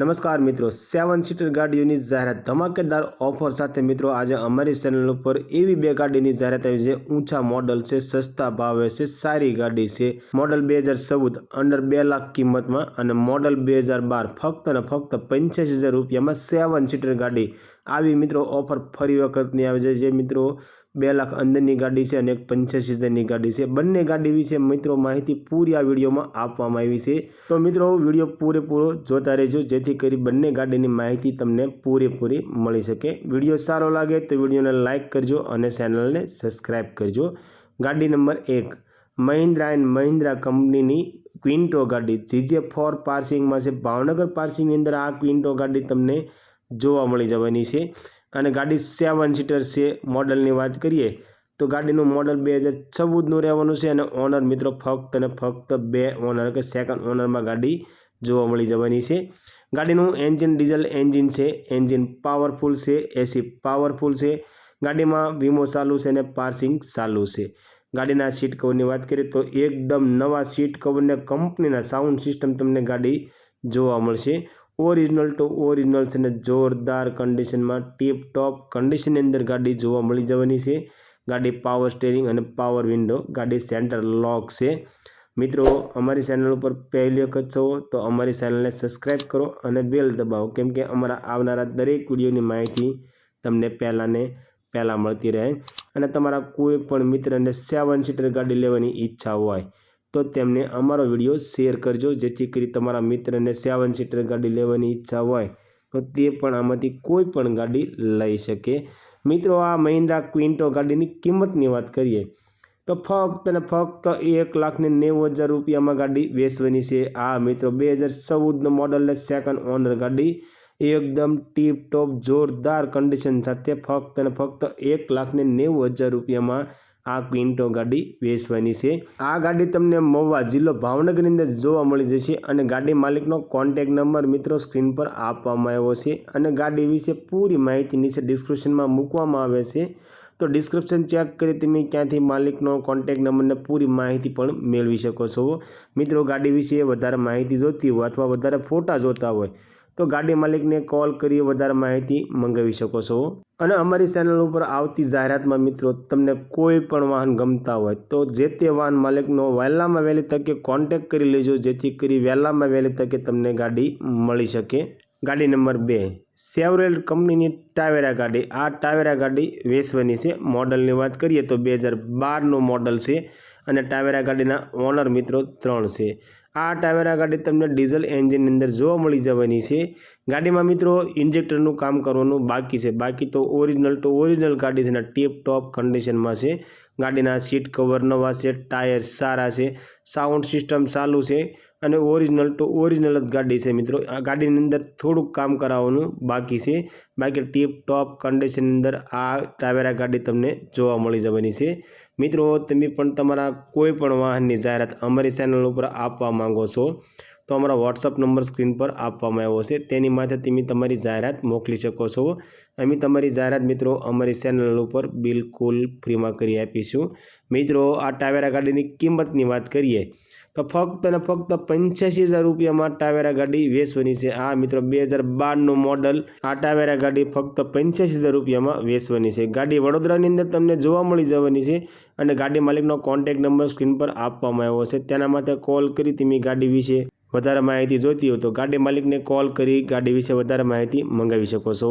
નમસ્કાર મિત્રો, seven seater ગાડીઓની જાહેરાત ધમાકેદાર ઓફર સાથે મિત્રો આજે અમારી ચેનલ ઉપર એવી બે ગાડીની જાહેરાત આવી છે. ઊંચા મોડલ છે, સસ્તા ભાવે છે, સારી ગાડી છે. મોડલ બે હજાર ચૌદ અંડર બે લાખ કિંમતમાં અને મોડલ બે હજાર બાર, ફક્ત ને ફક્ત પંચ્યાસી હજાર રૂપિયામાં સેવન સીટર ગાડી. આવી મિત્રો ઓફર ફરી વખતની આવે છે. જે મિત્રો બે લાખ અંદરની ગાડી છે અને એક પંચ્યાસી હજારની ગાડી છે. બંને ગાડી વિશે મિત્રો માહિતી પૂરી આ વિડીયોમાં આપવામાં આવી છે. તો મિત્રો, વીડિયો પૂરેપૂરો જોતા રહેજો, જેથી કરી બંને ગાડીની માહિતી તમને પૂરેપૂરી મળી શકે. વીડિયો સારો લાગે તો વિડીયોને લાઇક કરજો અને ચેનલને સબસ્ક્રાઈબ કરજો. ગાડી નંબર એક, મહિન્દ્રા એન્ડ મહિન્દ્રા કંપનીની ક્વિન્ટો ગાડી. જીજે ફોર પાર્સિંગમાં છે. ભાવનગર પાર્સિંગની અંદર આ ક્વિન્ટો ગાડી તમને જોવા મળી જવાની છે. અને ગાડી સેવન સીટર છે મોડલની વાત કરીએ, તો ગાડીનું મોડલ બે હજાર ચૌદનું રહેવાનું છે અને ઓનર મિત્રો ફક્ત અને ફક્ત બે ઓનર કે સેકન્ડ ઓનરમાં ગાડી જોવા મળી જવાની છે. ગાડીનું એન્જિન ડીઝલ એન્જિન છે એન્જિન પાવરફુલ છે એસી પાવરફુલ છે. ગાડીમાં વીમો ચાલુ છે અને પાર્સિંગ ચાલુ છે. ગાડીના સીટ કવરની વાત કરીએ તો એકદમ નવા સીટ કવરને કંપનીના સાઉન્ડ સિસ્ટમ તમને ગાડી જોવા મળશે. ઓરિજિનલ ટુ ઓરિજિનલ છે ને જોરદાર કન્ડિશનમાં ટીપ ટોપ કન્ડિશનની અંદર ગાડી જોવા મળી જવાની છે. ગાડી પાવર સ્ટેરિંગ અને પાવર વિન્ડો ગાડી સેન્ટર લોક છે. મિત્રો, અમારી ચેનલ ઉપર પહેલી વખત છો તો અમારી ચેનલને સબસ્ક્રાઈબ કરો અને બેલ દબાવો કેમ કે અમારા આવનારા દરેક વિડીયોની માહિતી તમને પહેલાંને પહેલાં મળતી રહે. અને તમારા કોઈ પણ મિત્રને સેવન સીટર ગાડી લેવાની ઈચ્છા હોય તો તેમને અમારો વીડિયો શેર કરજો, જેથી કરી તમારા મિત્રને સેવન સીટર ગાડી લેવાની ઈચ્છા હોય. તો તે પણ આમાંથી કોઈ પણ ગાડી લઈ શકે. મિત્રો, આ મહિન્દ્રા ક્વિન્ટો ગાડીની કિંમતની વાત કરીએ, તો ફક્ત ને ફક્ત એક લાખને નેવું હજાર રૂપિયામાં ગાડી વેચવાની છે. આ મિત્રો, બે હજાર ચૌદનું મોડલ સેકન્ડ ઓનર ગાડી, એકદમ ટીપ ટોપ જોરદાર કન્ડિશન સાથે ફક્ત ને ફક્ત એક લાખને નેવું હજાર રૂપિયામાં આ ક્વિન્ટો ગાડી વેચવાની છે. આ ગાડી તમને મહુવા જિલ્લો ભાવનગરની અંદર જોવા મળી જશે અને ગાડી માલિકનો કોન્ટેક નંબર મિત્રો સ્ક્રીન પર આપવામાં આવ્યો છે અને ગાડી વિશે પૂરી માહિતી નીચે ડિસ્ક્રિપ્શનમાં મૂકવામાં આવે છે. તો ડિસ્ક્રિપ્શન ચેક કરી તમે ક્યાંથી માલિકનો કોન્ટેક નંબરને પૂરી માહિતી પણ મેળવી શકો છો. મિત્રો ગાડી વિશે વધારે માહિતી જોતી હોય અથવા વધારે ફોટા જોતા હોય તો ગાડી માલિકને કોલ કરી વધારે માહિતી મંગાવી શકો છો. અને અમારી ચેનલ ઉપર આવતી જાહેરાતમાં મિત્રો, તમને કોઈ પણ વાહન ગમતા હોય, તો જે તે વાહન માલિકનો વહેલામાં વહેલી તકે કોન્ટેક કરી લેજો, જેથી કરી વહેલામાં વહેલી તકે તમને ગાડી મળી શકે. ગાડી નંબર બે સેવરેલ કંપનીની ટાવેરા ગાડી. આ ટાવેરા ગાડી વેચવાની છે. મોડલની વાત કરીએ તો બે હજાર બારનું મોડલ છે અને ટાવેરા ગાડીના ઓનર મિત્રો ત્રણ છે. આ ટાવેરા ગાડી તમને ડીઝલ એન્જિનની અંદર જોવા મળી જવાની છે. ગાડીમાં મિત્રો ઇન્જેક્ટરનું કામ કરવાનું બાકી છે. બાકી તો ઓરિજિનલ તો ઓરિજિનલ ગાડી છે ને ટીપ ટોપ કન્ડિશનમાં છે. ગાડીના સીટ કવર નવા છે ટાયર સારા છે. સાઉન્ડ સિસ્ટમ ચાલુ છે અને ઓરિજિનલ ટુ ઓરિજિનલ જ ગાડી છે મિત્રો. આ ગાડીની અંદર થોડુંક કામ કરાવવાનું બાકી છે. બાકી ટીપ ટોપ કન્ડિશનની અંદર આ ટાવેરા ગાડી તમને જોવા મળી જવાની છે. મિત્રો, તમે પણ તમારા કોઈ પણ વાહનની જાહેરાત અમારી ચેનલ ઉપર આપવા માંગો છો તો અમારા વોટ્સઅપ નંબર સ્ક્રીન પર આપવામાં આવ્યો છે. તેની માથે તમે તમારી જાહેરાત મોકલી શકો છો. અમે તમારી જાહેરાત મિત્રો અમારી ચેનલ ઉપર બિલકુલ ફ્રીમાં કરી આપીશું. મિત્રો, આ ટાવેરા ગાડીની કિંમતની વાત કરીએ, તો ફક્ત અને ફક્ત પંચ્યાસી હજાર રૂપિયામાં ટાવેરા ગાડી વેચવાની છે. આ મિત્રો, બે હજાર બારનું મોડલ આ ટાવેરા ગાડી ફક્ત પંચ્યાસી હજાર રૂપિયામાં વેચવાની છે. ગાડી વડોદરાની અંદર તમને જોવા મળી જવાની છે અને ગાડી માલિકનો કોન્ટેક નંબર સ્ક્રીન પર આપવામાં આવ્યો છે. તેના માટે કોલ કરી તમે ગાડી વિશે. વધારે માહિતી જોઈતી હોય તો ગાડી માલિકને કોલ કરી ગાડી વિશે વધારે માહિતી મંગાવી શકો છો.